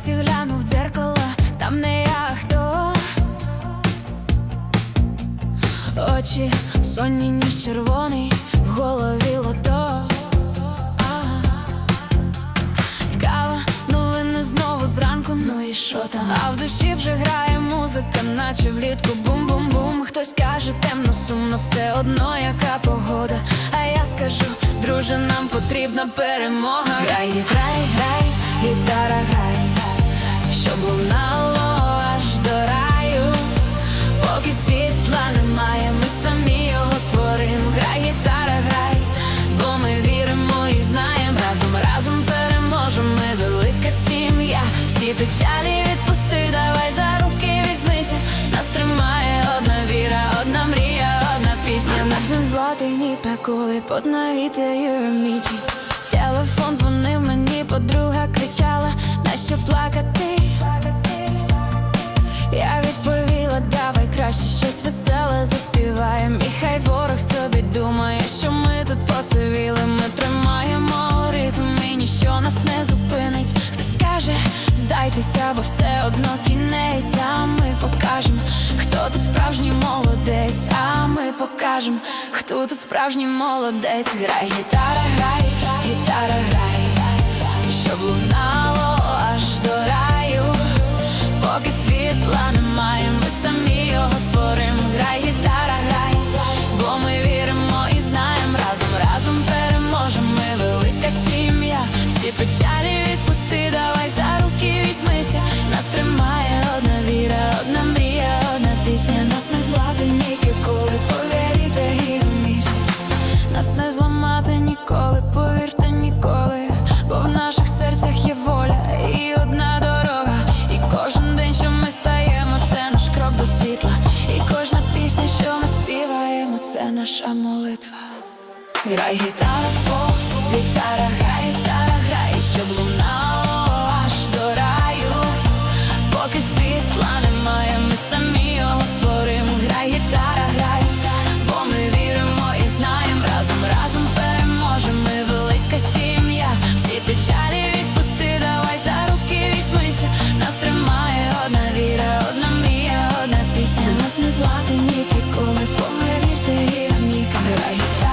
вранці глянув в дзеркало, там не я хто. Очі сонні, ніж червоний, в голові лото. Кава, новини знову зранку, ну і що там? А в душі вже грає музика, наче влітку бум-бум-бум. Хтось каже, темно, сумно, все одно, яка погода. А я скажу, друже, нам потрібна перемога. Грай, грай, грай, гітара грай, щоб лунало аж до раю. Поки світла немає, ми самі його створим. Грай, гітара, грай, бо ми віримо і знаємо. Разом, разом переможемо. Ми велика сім'я. Всі печалі відпусти, давай за руки візьмися. Нас тримає одна віра, одна мрія, одна пісня. Нас не злотий ні коли під навітею мічі. Телефон дзвонив мені, подруга кричала, на що краще щось веселе заспіваєм. І хай ворог собі думає, що ми тут посивіли. Ми тримаємо ритм і ніщо нас не зупинить. Хтось скаже, здайтеся, бо все одно кінець. А ми покажемо, хто тут справжній молодець. А ми покажемо, хто тут справжній молодець. Грай, гітара, грай, гітара, грай, щоб лунало аж до раю. Поки світла немає, це наша молитва. Грай гітара, о, гітара, грай, гітара, грай, щоб лунала right.